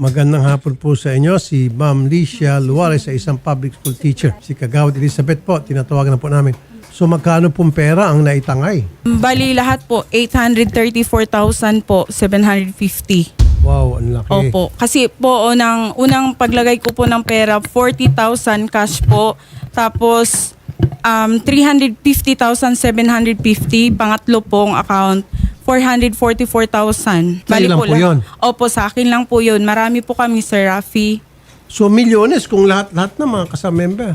Magandang hapon po sa inyo. Si Ma'am Licia Luares sa isang public school teacher. Si Kagawad Elizabeth po, tinatawagan na po namin. So magkano pong pera ang naitangay? Bali lahat po, 834,000 po, 750. Wow, ang laki. Opo. Kasi po, unang, unang paglagay ko po ng pera, 40,000 cash po. Tapos, um, 350,750. Pangatlo pong account, 444,000. Sa'yo lang po yun? Opo, sa akin lang po yun. Marami po kami, Sir Rafi. So milyones kung lahat-lahat na mga kasama-member.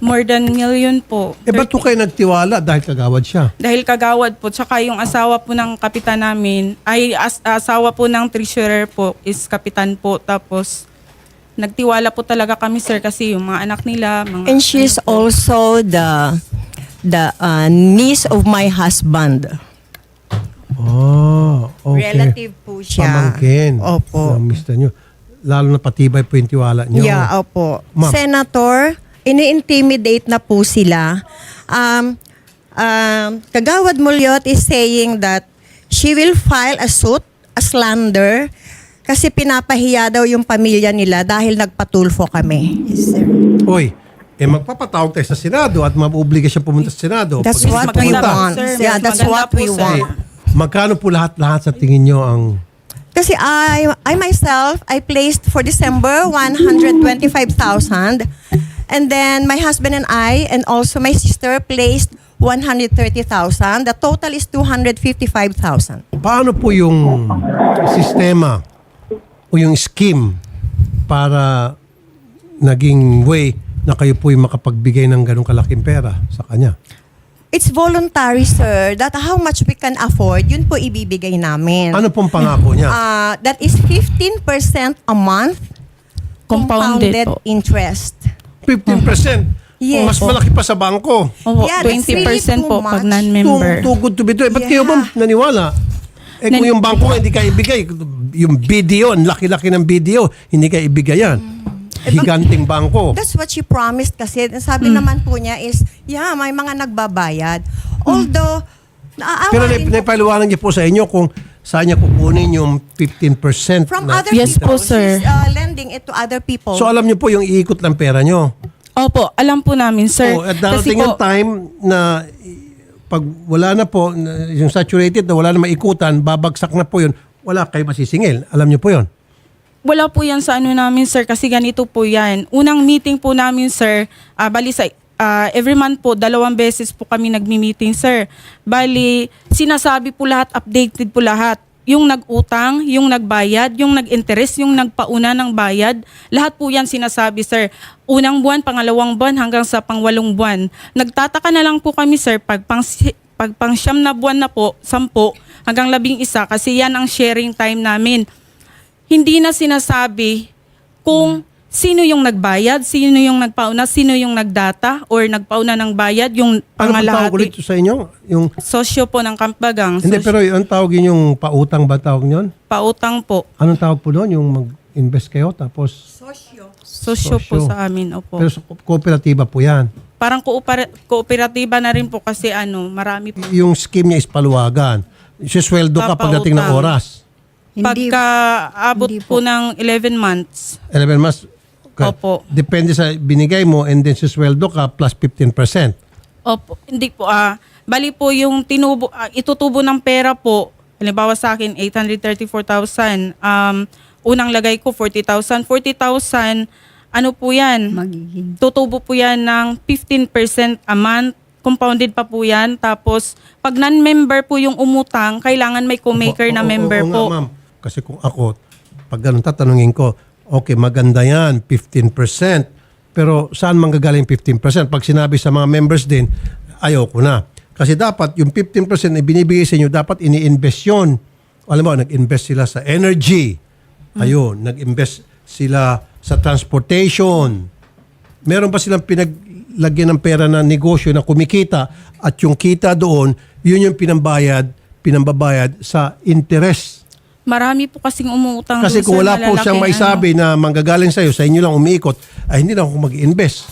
More than million po. Eh ba't po kayo nagtiwala dahil kagawad siya? Dahil kagawad po, tsaka yung asawa po ng kapitan namin, ay as- asawa po ng treasurer po is kapitan po. Tapos, nagtiwala po talaga kami sir kasi yung mga anak nila, mga And she's also the the uh, niece of my husband. Oh, okay. Relative po siya. Pamangkin. Opo. Ng mister nyo. Lalo na patibay po yung tiwala nyo. Yeah, opo. Ma'am. Senator, ini-intimidate na po sila. Um, um, Kagawad Mulyot is saying that she will file a suit, a slander, kasi pinapahiya daw yung pamilya nila dahil nagpatulfo kami. Yes, sir. Oy, eh magpapatawag tayo sa Senado at maobliga siya pumunta sa Senado. That's Pag- what we want. sir. Yeah, that's what we sir. Eh, want. Magkano po lahat-lahat sa tingin nyo ang... Kasi I, I myself, I placed for December 125,000. And then my husband and I, and also my sister, placed 130,000. The total is 255,000. Paano po yung sistema o yung scheme para naging way na kayo po yung makapagbigay ng ganong kalaking pera sa kanya? It's voluntary, sir, that how much we can afford, yun po ibibigay namin. Ano pong pangako niya? Uh, that is 15% a month Compounded po. interest. 15%. Yes. Mas malaki pa sa bangko. Opo, Yeah, that's 20% really po too pag much. non-member. Too, too good to be true. Eh, ba't Yeah. kayo ba naniwala? Eh kung Nan- yung bangko nga hindi ka ibigay, yung video, ang laki-laki ng video, hindi ka ibigay yan. Higanting bangko. That's what she promised kasi. Sabi Hmm. naman po niya is, yeah, may mga nagbabayad. Although, naaawa Pero rin po naipaliwanag niya po sa inyo kung saan niya kukunin yung 15% from na- other Yes people. po, sir. She's uh, lending it to other people. So alam niyo po yung iikot ng pera niyo. Opo, alam po namin, sir. Oh, at kasi darating yung po, time na i- pag wala na po, na- yung saturated na wala na maikutan, babagsak na po yun, wala kayo masisingil. Alam niyo po yun. Wala po yan sa ano namin, sir, kasi ganito po yan. Unang meeting po namin, sir, ah, bali sa ah, every month po, dalawang beses po kami nagmi-meeting, sir. Bali, sinasabi po lahat, updated po lahat. Yung nag-utang, yung nagbayad, yung nag-interest, yung nagpauna ng bayad, lahat po yan sinasabi, sir. Unang buwan, pangalawang buwan, hanggang sa pangwalong buwan. Nagtataka na lang po kami, sir, pag pang, pag pang siyam na buwan na po, sampo, hanggang labing isa, kasi yan ang sharing time namin hindi na sinasabi kung sino yung nagbayad, sino yung nagpauna, sino yung nagdata or nagpauna ng bayad, yung Ano pa tawag ulit pangalahati. sa inyo? Yung, Sosyo po ng Kampagang. hindi, sosyo- pero yung tawag yun yung pautang ba tawag yun? pautang po. Anong tawag po doon? Yung mag-invest kayo tapos... Sosyo, po Sosyo. sa amin, opo. Pero sa ko- kooperatiba po yan. Parang koopera- kooperatiba na rin po kasi ano, marami po. Yung scheme niya is paluwagan. Sisweldo ka pagdating ng Papautang. oras. Hindi- Pagka abot hindi po ng 11 months, 11 months. ka- Opo. Depende sa binigay mo and then sisweldo ka plus 15%. Opo, hindi po ah. bali po yung tinubo ah, itutubo ng pera po. Halimbawa sa akin 834,000. Um unang lagay ko 40,000. 40,000 ano po 'yan? Magiging. Tutubo po 'yan ng 15% a month. Compounded pa po 'yan. Tapos pag non-member po yung umutang, kailangan may co-maker na oo, member oo nga, po. ma'am. Kasi kung ako, pag ganun tatanungin ko, okay, maganda yan, 15%. Pero saan manggagaling 15%? Pag sinabi sa mga members din, ayoko na. Kasi dapat yung 15% na binibigay sa inyo, dapat ini-invest yun. Alam mo, nag-invest sila sa energy. Ayun, nag-invest sila sa transportation. Meron pa silang pinaglagyan ng pera na negosyo na kumikita at yung kita doon, yun yung pinambayad, pinambabayad sa interest. Marami po kasing umuutang Kasi dun, kung wala po malalaki, siyang ano. maisabi na manggagaling sa'yo, sa inyo lang umiikot, ay hindi na ako mag-invest.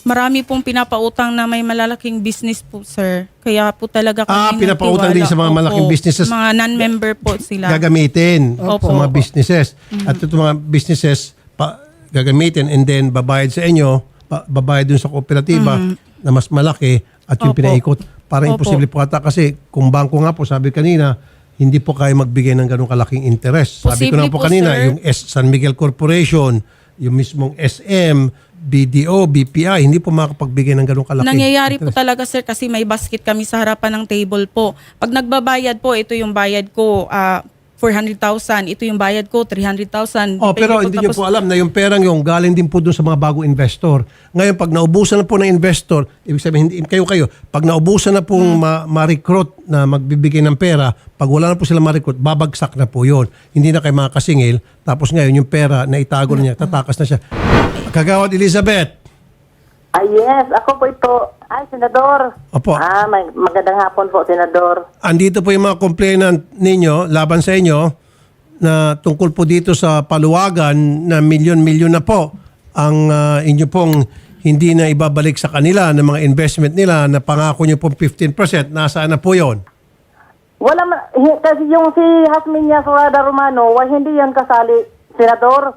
Marami pong pinapautang na may malalaking business po, sir. Kaya po talaga kami Ah, pinapautang din sa mga malaking Opo. businesses. Mga non-member po sila. gagamitin Opo. sa mga businesses. At itong mga businesses, pa, gagamitin and then babayad sa inyo, pa, babayad dun sa kooperatiba na mas malaki at yung Opo. pinaikot. Opo. imposible po ata kasi kung bangko nga po, sabi kanina, hindi po kayo magbigay ng ganong kalaking interest. Sabi ko Posible na po po, kanina, sir. yung S San Miguel Corporation, yung mismong SM, BDO, BPI, hindi po makapagbigay ng ganong kalaki. Nangyayari po interest. talaga sir kasi may basket kami sa harapan ng table po. Pag nagbabayad po, ito yung bayad ko, ah, 400,000. Ito yung bayad ko, 300,000. Oh, pero hindi niyo po alam na yung perang yung galing din po doon sa mga bagong investor. Ngayon, pag naubusan na po ng investor, ibig sabihin, hindi kayo kayo, pag naubusan na pong ma- ma-recruit na magbibigay ng pera, pag wala na po sila ma-recruit, babagsak na po yon. Hindi na kayo makakasingil. Tapos ngayon, yung pera na itago na niya, tatakas na siya. Kagawad Elizabeth, Ah, yes. Ako po ito. Ay, Senador. Opo. Ah, may, magandang hapon po, Senador. andito po yung mga complainant ninyo, laban sa inyo, na tungkol po dito sa paluwagan na milyon-milyon na po ang ah, inyo pong hindi na ibabalik sa kanila ng mga investment nila na pangako nyo pong 15%. Nasaan na po yon? Wala ma- hi- kasi yung si Hasminia Sorada Romano, why hindi yan kasali, Senador?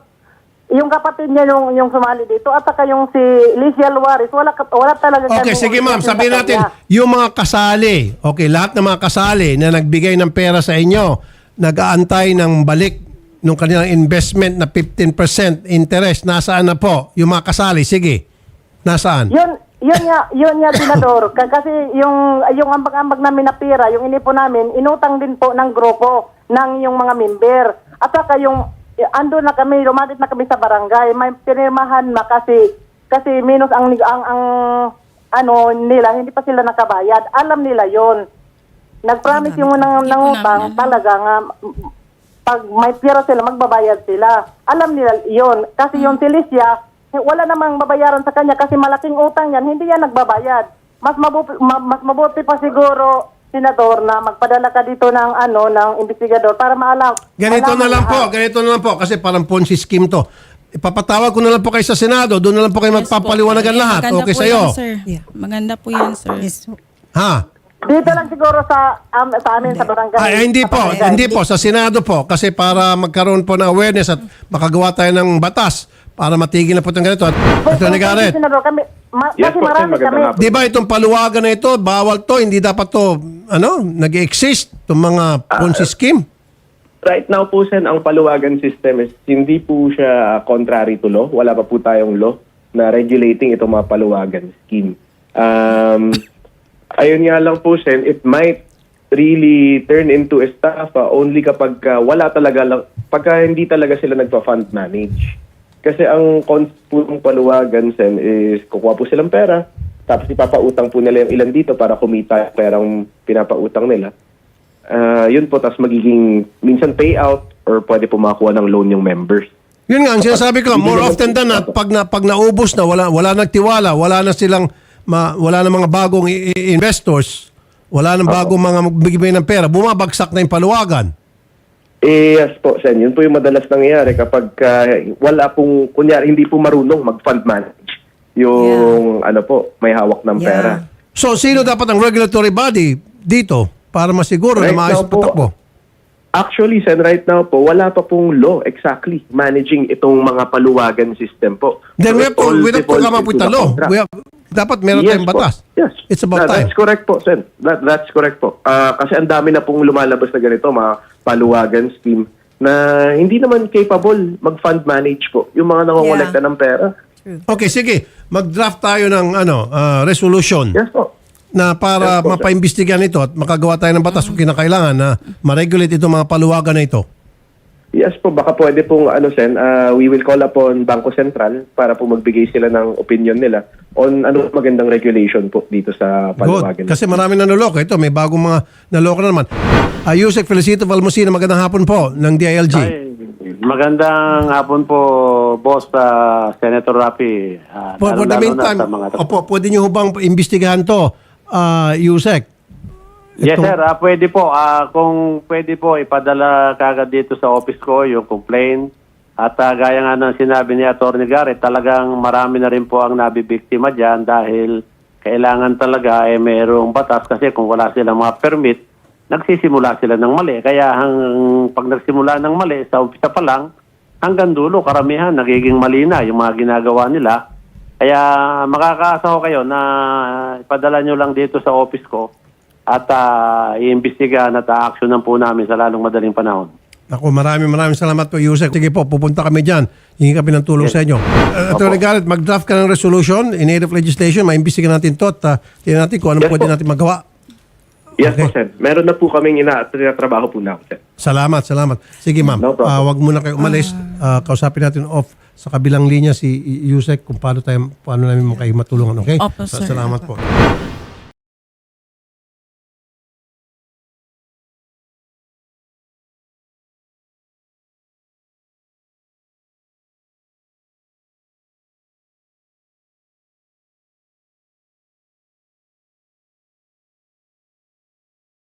Yung kapatid niya yung, yung sumali dito at saka yung si Licia Luares, wala, wala talaga Okay, sige ma'am, sa sabihin natin, yung mga kasali, okay, lahat ng mga kasali na nagbigay ng pera sa inyo, nag-aantay ng balik ng kanilang investment na 15% interest, nasaan na po? Yung mga kasali, sige. Nasaan? Yun, yun nga, yun nga, Senador. Kasi yung, yung ambag-ambag namin na pera, yung inipo namin, inutang din po ng grupo, ng yung mga member. At saka yung, ando na kami, lumapit na kami sa barangay, may pinirmahan na kasi, kasi minus ang, ang, ang, ano nila, hindi pa sila nakabayad. Alam nila yon Nag-promise yung nangutang, namin alam. talaga nga, pag may pera sila, magbabayad sila. Alam nila yon Kasi yung si Licia, eh, wala namang babayaran sa kanya kasi malaking utang yan, hindi yan nagbabayad. Mas mabuti, ma- mas mabuti pa siguro, Senador, na magpadala ka dito ng ano ng investigador para maalam. Ganito na lang po, ganito na lang po kasi parang Ponzi scheme to. Ipapatawag ko na lang po kayo sa Senado, doon na lang po kayo Yes po. magpapaliwanagan Eh, lahat. maganda Okay po sa iyo. yan, sir. Maganda po yan, sir. Yes. Ha? Dito lang siguro sa um, sa amin sa barangay. Ay, hindi sa po, barangay. hindi po sa Senado po kasi para magkaroon po ng awareness at makagawa tayo ng batas para matigil na po itong ganito. At Attorney Garrett, Senador, kami, ma- Yes kasi po, sir, marami magandang kami. hapon. di ba itong paluwagan na ito, bawal to, hindi dapat to, ano, nag-exist itong mga Ponzi scheme? Right now po, Sen, ang paluwagan system is hindi po siya contrary to law. Wala pa po tayong law na regulating itong mga paluwagan scheme. Um, ayun nga lang po, Sen, it might really turn into estafa only kapag uh, wala talaga lang, pagka hindi talaga sila nagpa-fund manage. Kasi ang concept po ng paluwagan, Sen, is kukuha po silang pera, tapos ipapautang po nila yung ilan dito para kumita yung perang pinapautang nila. Ah, yun po, tapos magiging minsan payout or pwede po makakuha ng loan yung members. Yun nga, ang sinasabi ko, more often than not, pag, na, pag naubos na, wala, wala nagtiwala, wala na silang, ma, wala na mga bagong investors, wala na bagong mga magbibigay ng pera, bumabagsak na yung paluwagan. Eh, yes po, Sen. Yun po yung madalas nangyayari kapag ah, wala pong, kunyari, hindi po marunong mag-fund manage yung, ano po, may hawak ng Yeah. pera. So, sino dapat ang regulatory body dito para masiguro na Right maayos now patakbo? Actually, Sen, right now po, wala pa pong law exactly managing itong mga paluwagan system po. Then we have to, we have to come up with a the law. contract. We have, dapat meron Yes tayong po. batas. Yes. It's about That- time. That's correct po, Sen. That, that's correct po. Ah, kasi ang dami na pong lumalabas na ganito, mga paluwagan scheme, na hindi naman capable mag-fund manage po. Yung mga nangongolekta ng pera. Okay, sige. Mag-draft tayo ng ano, ah, resolution Yes po. Na para Yes po, sir. mapaimbestigahan ito at makagawa tayo ng batas kung kinakailangan na ma-regulate itong mga paluwagan na ito. Yes po, baka pwede pong ano sen, ah, we will call upon Bangko Sentral para po magbigay sila ng opinion nila on ano magandang regulation po dito sa paluwagan. Good. Kasi marami naloloko. Ito, may bagong mga naloko na naman. Uh, Yusek Felicito Valmosina, magandang hapon po ng DILG. Ay, magandang hapon po, boss uh, Senator Rapi. Uh, For, for the na meantime, opo, pwede nyo bang imbestigahan to, uh, Yusek? Yes Itong- sir, ah, pwede po. Ah, kung pwede po, ipadala kagad dito sa office ko yung complaint At ah, gaya nga ng sinabi ni Atty. Garrett, talagang marami na rin po ang nabibiktima dyan dahil kailangan talaga eh mayroong batas kasi kung wala silang mga permit, nagsisimula sila ng mali. Kaya hang, pag nagsimula ng mali, sa umpisa pa lang, hanggang dulo, karamihan, nagiging mali na yung mga ginagawa nila. Kaya makakaasa ko kayo na ipadala nyo lang dito sa office ko at uh, iimbestigahan at a-actionan po namin sa lalong madaling panahon. Ako, maraming maraming salamat po, Yusek. Sige po, pupunta kami dyan. Hingi kami ng tulong sa inyo. Uh, Attorney Garrett, mag-draft ka ng resolution in aid of legislation. Maimbestigan natin to at uh, tingnan natin kung ano Yes pwede po. natin magawa. Yes Okay. po, Sen. Meron na po kaming ina trabaho po na Sen. Salamat, salamat. Sige, ma'am. No problem. Ah, wag muna kayo umalis. Ah, kausapin natin off sa kabilang linya si Yusek kung paano tayo paano namin mo kayo matulungan, okay? Opo, sir. Salamat po.